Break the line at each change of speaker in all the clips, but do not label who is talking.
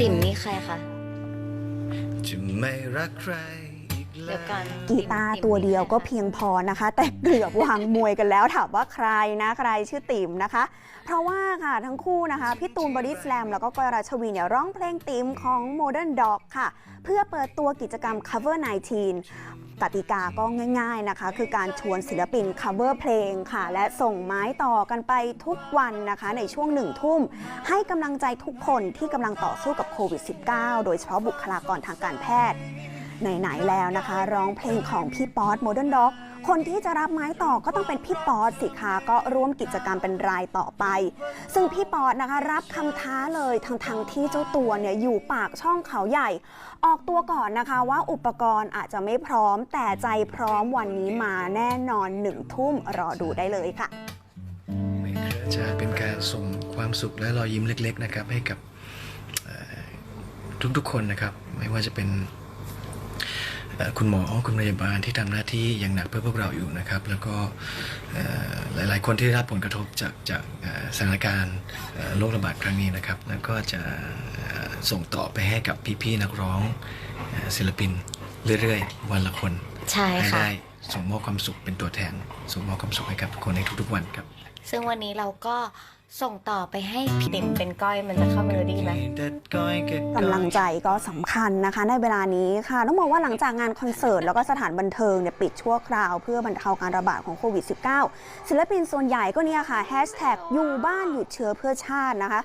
ติ่มนี่ใครคะ จะไม่รักใคร
เดี๋
แล้
ยววกัน
กีตาร์ตัวเดียวก็เพียงพอนะคะ แต่เกือบวางมวยกันแล้วถามว่าใครนะใครชื่อติ๋มนะคะ เพราะว่าค่ะทั้งคู่นะคะพี่ตูนบอดี้สแลมแล้วก็ก้อยราชวีเนี่ยร้องเพลงติ๋มของ Modern Dog ค่ะ เพื่อเปิดตัวกิจกรรม Cover 19กติกาก็ง่ายๆนะคะ คือการชวนศิลปิน cover เพลงค่ะ และส่งไม้ต่อกันไปทุกวันนะคะในช่วงหนึ่งทุ่ม ให้กำลังใจทุกคนที่กำลังต่อสู้กับโควิด -19 โดยเฉพาะบุคลากรทางการแพทย์ ไหน ๆ แล้วนะคะ ร้องเพลงของพี่ป๊อตโมเดิร์นด็อกคนที่จะรับไม้ต่อก็ต้องเป็นพี่ป๊อตสิคะก็ร่วมกิจกรรมเป็นรายต่อไป ซึ่งพี่ป๊อตนะคะ รับคำท้าเลยทั้งๆที่เจ้าตัวเนี่ยอยู่ปากช่องเขาใหญ่ ออกตัวก่อนนะคะว่าอุปกรณ์อาจจะไม่พร้อม แต่ใจพร้อมวันนี้มาแน่นอนหนึ่งทุ่มรอดูได้เลยค่ะ
ไม่เคยจะเป็นการส่งความสุขและรอยยิ้มเล็ก ๆ นะครับ ให้กับทุกๆคนนะครับ ไม่ว่าจะเป็น คุณหมอคุณพยาบาลที่ทำหน้าที่อย่างหนักเพื่อพวกเราอยู่นะครับ แล้วก็เอ่อหลาย ๆ คนที่ได้รับผลกระทบจากจากเอ่อสถานการณ์เอ่อโรคระบาดครั้งนี้นะครับแล้วก็จะเอ่อส่งต่อไปให้กับพี่ ๆ นักร้องเอ่อศิลปินเรื่อย ๆ วันละคน
ใช่
ให้
ค่ะ
ได้ส่งมอบความสุขเป็นตัวแทนส่งมอบความสุขให้กับทุกคนในทุกๆวันครับ
ซึ่งวันนี้เราก็ ส่งต่อไปให้พี่ติ๋มเป็นก้อยมันจะเข้าเมโลดี้ไหม
กำลังใจก็สำคัญนะคะ ในเวลานี้ค่ะ ต้องบอกว่าหลังจากงานคอนเสิร์ต แล้วก็สถานบันเทิงเนี่ยปิดชั่วคราวเพื่อบรรเทาการระบาดของโควิด -19 ศิลปินส่วนใหญ่ก็เนี่ยค่ะแฮชแท็กอยู่บ้านหยุดเชื้อเพื่อชาตินะคะ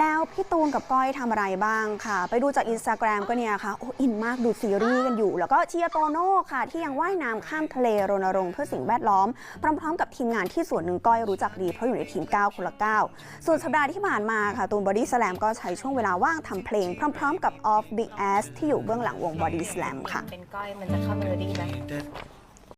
แล้วพี่ตูนกับก้อยทำอะไรบ้างค่ะ ไปดูจากอินสตาแกรมก็เนี่ยค่ะ โอ้อินมากดูซีรีส์กันอยู่ แล้วก็เชียร์โตโน่ค่ะ ที่ยังว่ายน้ำข้ามทะเลรณรงค์เพื่อสิ่งแวดล้อม พร้อมๆกับทีมงานที่ส่วนหนึ่งก้อยรู้จักดีเพราะอยู่ในทีม 9 คนละ 9 ส่วนสัปดาห์ที่ผ่านมาค่ะ ตูนบอดี้สแลมก็ใช้ช่วงเวลาว่างทำเพลง พร้อมๆ กับ Off Big Ass ที่อยู่เบื้องหลังวง Body Slam ค่ะ
เป็นก้อยมันจะเข้าเมโลดี้ไหม